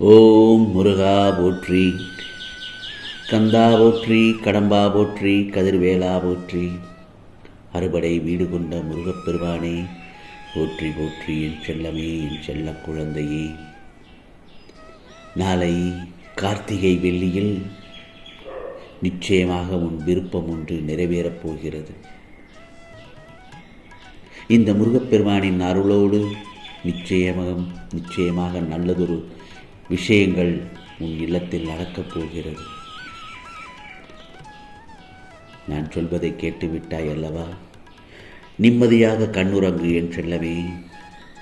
ஓம் முருகா போற்றி கந்தா போற்றி கடம்பா போற்றி கதிர்வேலா போற்றி அறுபடை வீடு கொண்ட முருகப்பெருமானே போற்றி போற்றி என் செல்லமே என் செல்ல குழந்தையே. நாளை கார்த்திகை வெள்ளியில் நிச்சயமாக உன் விருப்பம் ஒன்று நிறைவேறப் போகிறது. இந்த முருகப்பெருமானின் அருளோடு நிச்சயமாக நிச்சயமாக நல்லதொரு விஷயங்கள் உன் இல்லத்தில் நடக்கப் போகிறது. நான் சொல்வதை கேட்டுவிட்டாய் அல்லவா? நிம்மதியாக கண்ணுறங்கு என் செல்லவே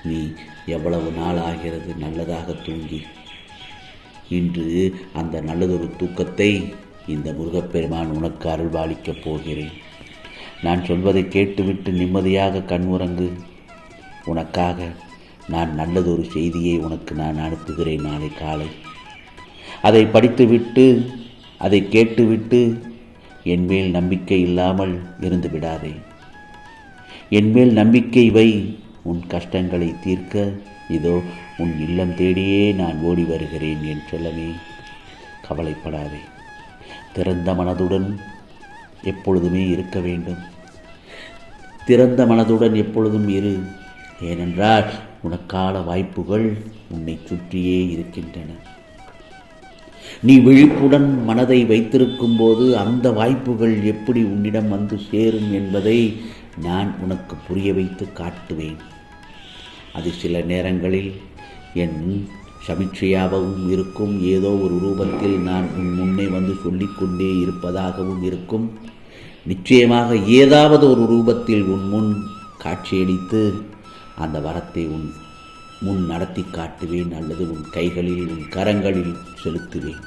நீ எவ்வளவு நாள் ஆகிறது நல்லதாக தூங்கி. இன்று அந்த நல்லதொரு தூக்கத்தை இந்த முருகப்பெருமான் உனக்கு அருள்பாலிக்கப் போகிறேன். நான் சொல்வதை கேட்டுவிட்டு நிம்மதியாக கண் உறங்கு உனக்காக நான் நல்லதொரு செய்தியை உனக்கு நான் அனுப்புகிறேன் நாளை காலை. அதை படித்துவிட்டு அதை கேட்டுவிட்டு என் மேல் நம்பிக்கை இல்லாமல் இருந்து விடாதே. என் மேல் நம்பிக்கை வை உன் கஷ்டங்களை தீர்க்க இதோ உன் இல்லம் தேடியே நான் ஓடி வருகிறேன் என் செல்லமே. கவலைப்படாதே. திறந்த மனதுடன் எப்பொழுதுமே இருக்க வேண்டும். திறந்த மனதுடன் எப்பொழுதும் இரு. ஏனென்றால் உனக்கான வாய்ப்புகள் உன்னை சுற்றியே இருக்கின்றன. நீ விழிப்புடன் மனதை வைத்திருக்கும் போது அந்த வாய்ப்புகள் எப்படி உன்னிடம் வந்து சேரும் என்பதை நான் உனக்கு புரிய வைத்து காட்டுவேன். அது சில நேரங்களில் என் சமீட்சையாகவும் இருக்கும். ஏதோ ஒரு ரூபத்தில் நான் உன் முன்னே வந்து சொல்லிக்கொண்டே இருப்பதாகவும் இருக்கும். நிச்சயமாக ஏதாவது ஒரு ரூபத்தில் உன் முன் காட்சியளித்து அந்த வரத்தை உன் முன் நடத்தி காட்டுவேன் அல்லது உன் கைகளில் உன் கரங்களில் செலுத்துவேன்.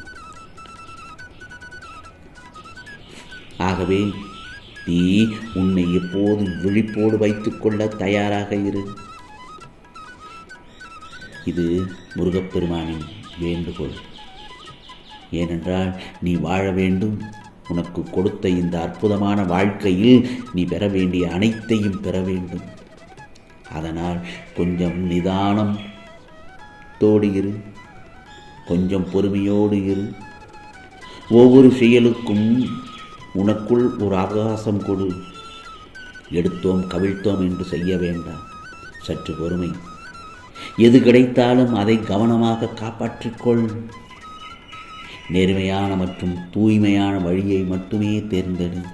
ஆகவே நீ உன்னை எப்போதும் விழிப்போடு வைத்துக்கொள்ள தயாராக இரு. இது முருகப்பெருமானின் வேண்டுகோள். ஏனென்றால் நீ வாழ வேண்டும். உனக்கு கொடுத்த இந்த அற்புதமான வாழ்க்கையில் நீ பெற வேண்டிய அனைத்தையும் பெற வேண்டும். அதனால் கொஞ்சம் நிதானம். தோடு இரு. கொஞ்சம் பொறுமையோடு இரு. ஒவ்வொரு செயலுக்கும் உனக்குள் ஒரு அவகாசம் கொடு. எடுத்தோம் கவிழ்த்தோம் என்று செய்ய வேண்டாம். சற்று பொறுமை. எது கிடைத்தாலும் அதை கவனமாக காப்பாற்றிக்கொள். நேர்மையான மற்றும் தூய்மையான வழியை மட்டுமே தேர்ந்தெடு.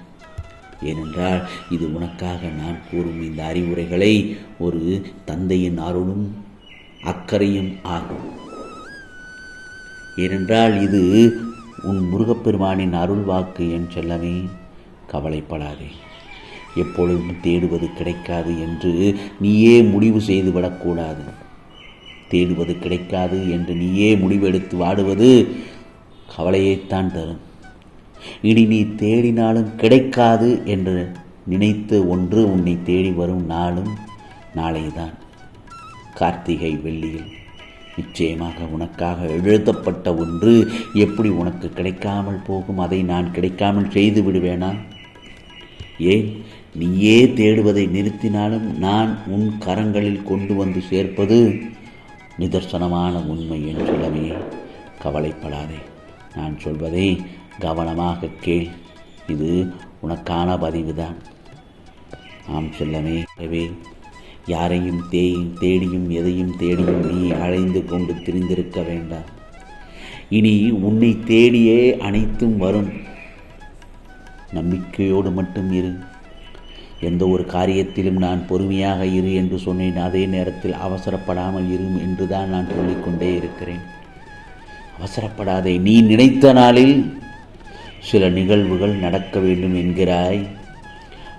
ஏனென்றால் இது உனக்காக நான் கூறும் இந்த அறிவுரைகளை ஒரு தந்தையின் அருளும் அக்கறையும் ஆகும். ஏனென்றால் இது உன் முருகப்பெருமானின் அருள் வாக்கு என் செல்லமே கவலைப்படாதே. எப்பொழுதும் தேடுவது கிடைக்காது என்று நீயே முடிவு செய்து விடக்கூடாது. தேடுவது கிடைக்காது என்று நீயே முடிவெடுத்து வாடுவது கவலையைத்தான் தரும். இனி நீ தேடினாலும் கிடைக்காது என்று நினைத்து ஒன்று உன்னை தேடி வரும் நாளும் நாளைதான். கார்த்திகை வெள்ளியில் நிச்சயமாக உனக்காக எழுதப்பட்ட ஒன்று எப்படி உனக்கு கிடைக்காமல் போகும்? அதை நான் கிடைக்காமல் செய்து விடுவேனா? ஏன்? நீயே தேடுவதை நிறுத்தினாலும் நான் உன் கரங்களில் கொண்டு வந்து சேர்ப்பது நிதர்சனமான உண்மை என்று சொல்லவே கவலைப்படாதே. நான் சொல்வதை கவனமாக கேள். இது உனக்கான பதிவுதான். ஆம் செல்லமே எனவே யாரையும் தேயும் தேடியும் எதையும் தேடியும் நீ அழைந்து கொண்டு திரிந்திருக்க வேண்டாம். இனி உன்னை தேடியே அனைத்தும் வரும். நம்பிக்கையோடு மட்டும் இரு. எந்த ஒரு காரியத்திலும் நான் பொறுமையாக இரு என்று சொன்னேன். அதே நேரத்தில் அவசரப்படாமல் இரு என்று தான் நான் சொல்லிக்கொண்டே இருக்கிறேன். அவசரப்படாதே. நீ நினைத்த நாளில் சில நிகழ்வுகள் நடக்க வேண்டும் என்கிறாய்.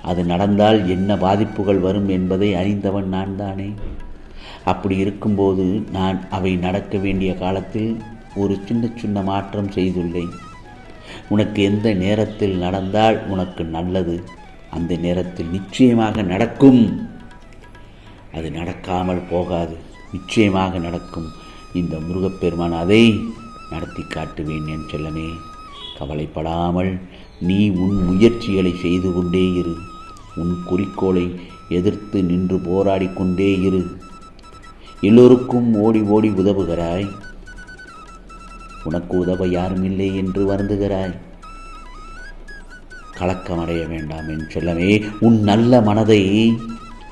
அது நடந்தால் என்ன பாதிப்புகள் வரும் என்பதை அறிந்தவன் நான் தானே அப்படி இருக்கும்போது நான் அவை நடக்க வேண்டிய காலத்தில் ஒரு சின்ன சின்ன மாற்றம் செய்துள்ளேன். உனக்கு எந்த நேரத்தில் நடந்தால் உனக்கு நல்லது. அந்த நேரத்தில் நிச்சயமாக நடக்கும். அது நடக்காமல் போகாது. நிச்சயமாக நடக்கும். இந்த முருகப்பெருமான் அதை நடத்தி காட்டுவேன் என் செல்லமே. கவலைப்படாமல் நீ உன் முயற்சிகளை செய்து கொண்டே இரு. உன் குறிக்கோளை எதிர்த்து நின்று போராடி கொண்டே இரு. எல்லோருக்கும் ஓடி ஓடி உதவுகிறாய். உனக்கு உதவ யாரும் இல்லை என்று வருந்துகிறாய். கலக்கமடைய வேண்டாம் என் செல்லமே உன் நல்ல மனதை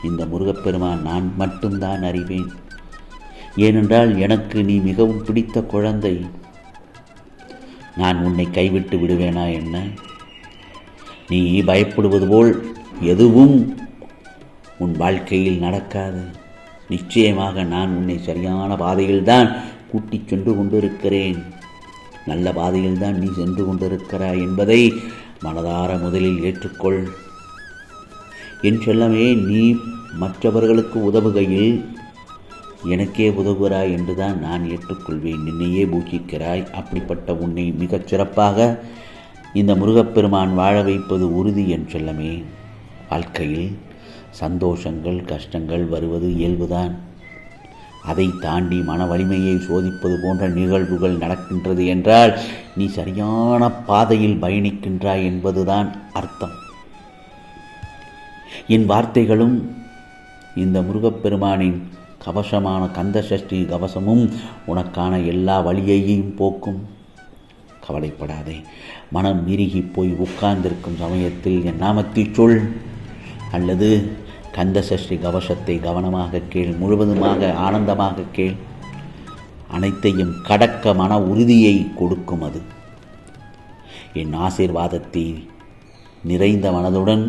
இந்த முருகப்பெருமான் நான் மட்டும்தான் அறிவேன். ஏனென்றால் எனக்கு நீ மிகவும் பிடித்த குழந்தை. நான் உன்னை கைவிட்டு விடுவேனா என்ன? நீ பயப்படுவது போல் எதுவும் உன் வாழ்க்கையில் நடக்காது. நிச்சயமாக நான் உன்னை சரியான பாதையில்தான் கூட்டி சென்று கொண்டிருக்கிறேன். நல்ல பாதையில்தான் நீ சென்று கொண்டிருக்கிறாய் என்பதை மனதார முதலில் ஏற்றுக்கொள். என் செல்லமே நீ மற்றவர்களுக்கு உதவுகையில் எனக்கே உதவுகிறாய் என்றுதான் நான் ஏற்றுக்கொள்வேன். நின்னையே பூஜிக்கிறாய். அப்படிப்பட்ட உன்னை மிகச் சிறப்பாக இந்த முருகப்பெருமான் வாழ வைப்பது உறுதி என் செல்லமே. வாழ்க்கையில் சந்தோஷங்கள் கஷ்டங்கள் வருவது இயல்புதான். அதை தாண்டி மன வலிமையை சோதிப்பது போன்ற நிகழ்வுகள் நடக்கின்றது என்றால் நீ சரியான பாதையில் பயணிக்கின்றாய் என்பதுதான் அர்த்தம். என் வார்த்தைகளும் இந்த முருகப்பெருமானின் கவசமான கந்த சஷ்டி கவசமும் உனக்கான எல்லா வழியையும் போக்கும். கவலைப்படாதே. மனம் இறுகி போய் உட்கார்ந்திருக்கும் சமயத்தில் என் நாமத்தை சொல். அல்லது கந்த சஷ்டி கவசத்தை கவனமாக கேள் முழுவதுமாக ஆனந்தமாக கேள். அனைத்தையும் கடக்க மன உறுதியை கொடுக்கும் அது. என் ஆசீர்வாதத்தை நிறைந்த மனதுடன்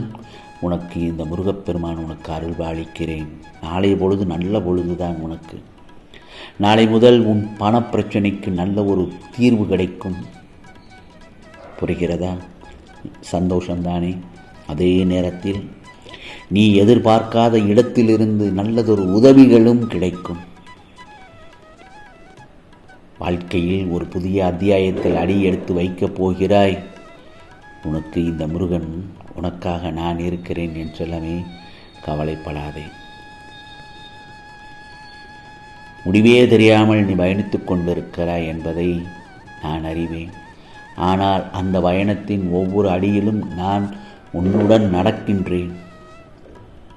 உனக்கு இந்த முருகப்பெருமான் உனக்கு அருள்பாலிக்கிறேன் நாளைய பொழுது நல்ல பொழுதுதான் உனக்கு. நாளை முதல் உன் பணப்பிரச்சனைக்கு நல்ல ஒரு தீர்வு கிடைக்கும். புரிகிறதா? சந்தோஷம்தானே. அதே நேரத்தில் நீ எதிர்பார்க்காத இடத்திலிருந்து நல்லதொரு உதவிகளும் கிடைக்கும். வாழ்க்கையில் ஒரு புதிய அத்தியாயத்தில் அடி எடுத்து வைக்கப் போகிறாய். உனக்கு இந்த முருகன் உனக்காக நான் இருக்கிறேன் என் சொல்லமே கவலைப்படாதே. முடிவே தெரியாமல் நீ பயணித்துக் கொண்டிருக்கிறாய் என்பதை நான் அறிவேன். ஆனால் அந்த பயணத்தின் ஒவ்வொரு அடியிலும் நான் உன்னுடன் நடக்கின்றேன்.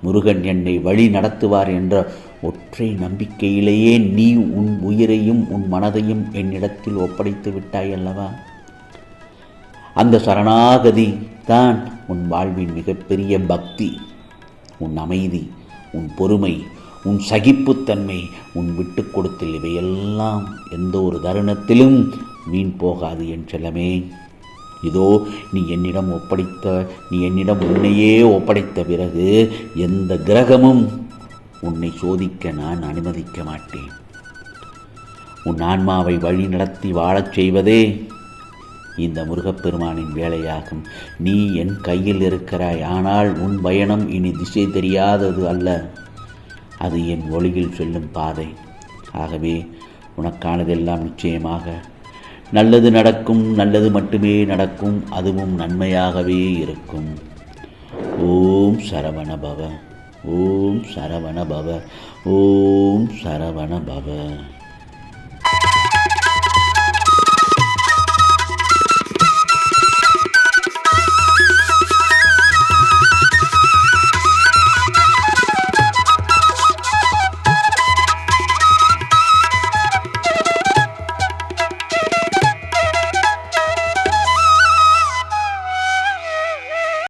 முருகன் என்னை வழி நடத்துவார் என்ற ஒற்றை நம்பிக்கையிலேயே நீ உன் உயிரையும் உன் மனதையும் என்னிடத்தில் ஒப்படைத்து விட்டாய் அல்லவா? அந்த சரணாகதி தான் உன் வாழ்வின் மிகப்பெரிய பக்தி உன் அமைதி உன் பொறுமை உன் சகிப்புத்தன்மை உன் விட்டு கொடுத்தல் இவையெல்லாம் எந்த ஒரு தருணத்திலும் வீண் போகாது என் செல்லமே. இதோ நீ என்னிடம் ஒப்படைத்த நீ என்னிடம் உன்னையே ஒப்படைத்த பிறகு எந்த கிரகமும் உன்னை சோதிக்க நான் அனுமதிக்க மாட்டேன். உன் ஆன்மாவை வழி நடத்தி வாழச் செய்வதே இந்த முருகப்பெருமானின் வேலையாகும். நீ என் கையில் இருக்கிறாய். ஆனால் உன் பயணம் இனி திசை தெரியாதது அல்ல. அது என் ஒளியில் செல்லும் பாதை. ஆகவே உனக்கானதெல்லாம் நிச்சயமாக நல்லது நடக்கும். நல்லது மட்டுமே நடக்கும். அதுவும் நன்மையாகவே இருக்கும். ஓம் சரவண பவ ஓம் சரவண பவ ஓம் சரவண பவ